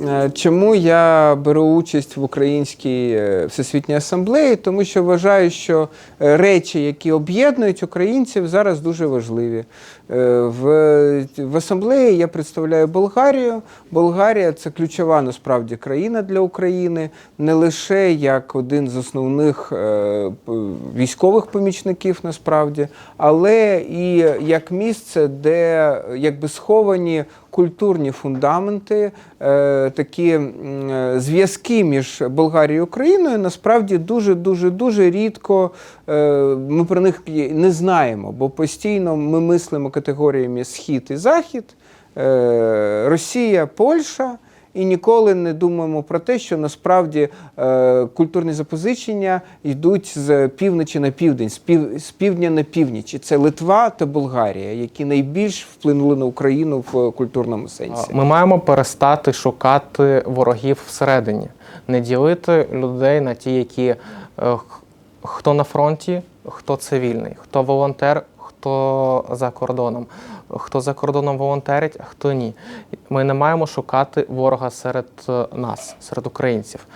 Е, Чому я беру участь в Українській е, всесвітній асамблеї? Тому що вважаю, що е, речі, які об'єднують українців, зараз дуже важливі. В, в асамблеї я представляю Болгарію. Болгарія це ключова насправді країна для України, не лише як один з основних військових помічників, насправді, але і як місце, де якби сховані культурні фундаменти, е, такі е, зв'язки між Болгарією і Україною насправді дуже дуже дуже рідко е, ми про них не знаємо, бо постійно ми мислимо категоріями схід і захід, Росія, Польща. І ніколи не думаємо про те, що насправді е, культурні запозичення йдуть з півночі на південь, з, пів, з півдня на північ. І це Литва та Болгарія, які найбільш вплинули на Україну в культурному сенсі. Ми маємо перестати шукати ворогів всередині, не ділити людей на ті, які е, хто на фронті, хто цивільний, хто волонтер, хто за кордоном, хто за кордоном волонтерить, а хто ні. Ми не маємо шукати ворога серед е, нас, серед українців.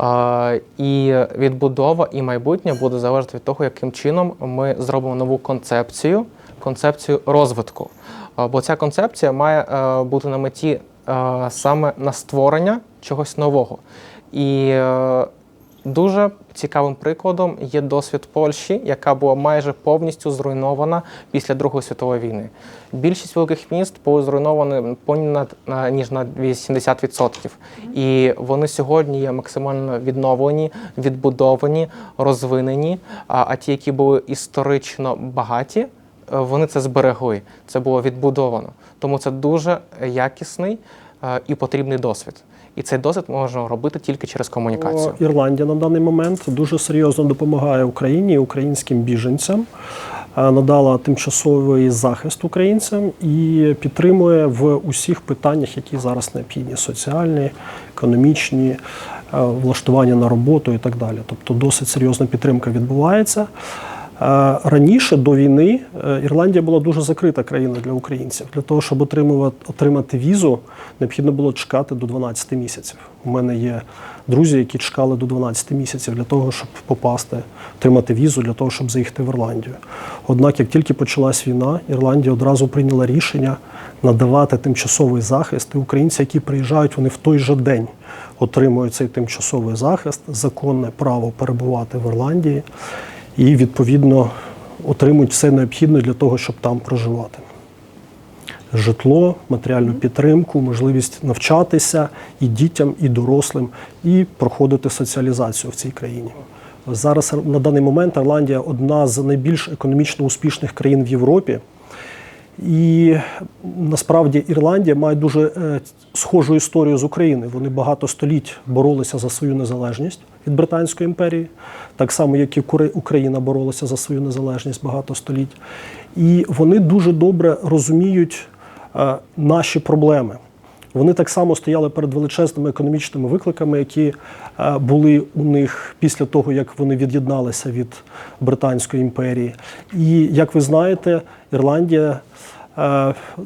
Е, І відбудова і майбутнє буде залежати від того, яким чином ми зробимо нову концепцію, концепцію розвитку. Е, Бо ця концепція має бути на меті саме на створення чогось нового. І дуже цікавим прикладом є досвід Польщі, яка була майже повністю зруйнована після Другої світової війни. Більшість великих міст були зруйновані понад на- ніж на 80%. І вони сьогодні є максимально відновлені, відбудовані, розвинені. А, а ті, які були історично багаті, е, вони це зберегли. Це було відбудовано. Тому це дуже якісний е, і потрібний досвід. І цей досвід можна робити тільки через комунікацію. Ірландія на даний момент дуже серйозно допомагає Україні і українським біженцям. Е, Надала тимчасовий захист українцям і підтримує в усіх питаннях, які зараз необхідні: соціальні, економічні, е, влаштування на роботу і так далі. Тобто досить серйозна підтримка відбувається. Раніше до війни е, Ірландія була дуже закрита країна для українців. Для того, щоб отримувати, отримати візу, необхідно було чекати до 12 місяців. У мене є друзі, які чекали до 12 місяців для того, щоб попасти, отримати візу, для того, щоб заїхати в Ірландію. Однак, як тільки почалась війна, Ірландія одразу прийняла рішення надавати тимчасовий захист. І українці, які приїжджають, вони в той же день отримують цей тимчасовий захист, законне право перебувати в Ірландії і відповідно отримують все необхідне для того, щоб там проживати. Житло, матеріальну підтримку, можливість навчатися і дітям, і дорослим, і проходити соціалізацію в цій країні. Зараз на даний момент Ірландія одна з найбільш економічно успішних країн в Європі. І насправді Ірландія має дуже е, схожу історію з Україною. Вони багато століть боролися за свою незалежність від Британської імперії, так само, як і Україна боролася за свою незалежність багато століть. І вони дуже добре розуміють е, наші проблеми. Вони так само стояли перед величезними економічними викликами, які е, були у них після того, як вони від'єдналися від Британської імперії. І як ви знаєте, Ірландія е,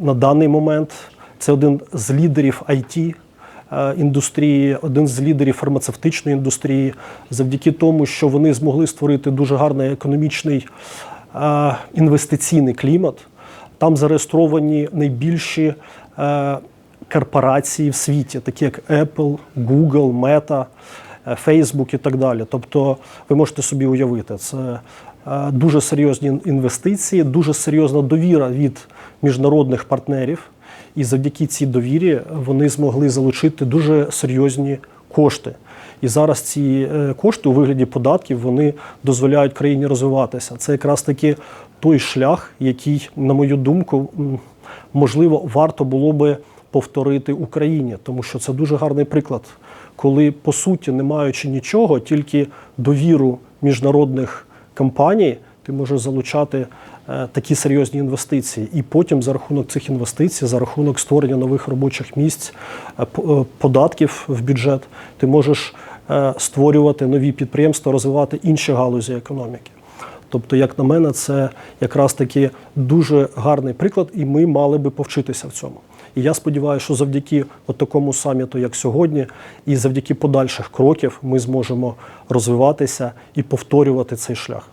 на даний момент це один з лідерів IT е, індустрії, один з лідерів фармацевтичної індустрії, завдяки тому, що вони змогли створити дуже гарний економічний інвестиційний клімат. Там зареєстровані найбільші корпорації в світі, такі як Apple, Google, Meta, е, Facebook і так далі. Тобто, ви можете собі уявити, це е, дуже серйозні інвестиції, дуже серйозна довіра від міжнародних партнерів. І завдяки цій довірі вони змогли залучити дуже серйозні кошти. І зараз ці е, кошти у вигляді податків вони дозволяють країні розвиватися. Це якраз таки той шлях, який, на мою думку, можливо, варто було би повторити Україні, тому що це дуже гарний приклад, коли по суті, не маючи нічого, тільки довіру міжнародних компаній, ти можеш залучати е, такі серйозні інвестиції. І потім за рахунок цих інвестицій, за рахунок створення нових робочих місць, е, е, податків в бюджет, ти можеш створювати нові підприємства, розвивати інші галузі економіки. Тобто, як на мене, це якраз таки дуже гарний приклад, і ми мали би повчитися в цьому. І я сподіваюся, що завдяки от такому саміту, як сьогодні, і завдяки подальших кроків ми зможемо розвиватися і повторювати цей шлях.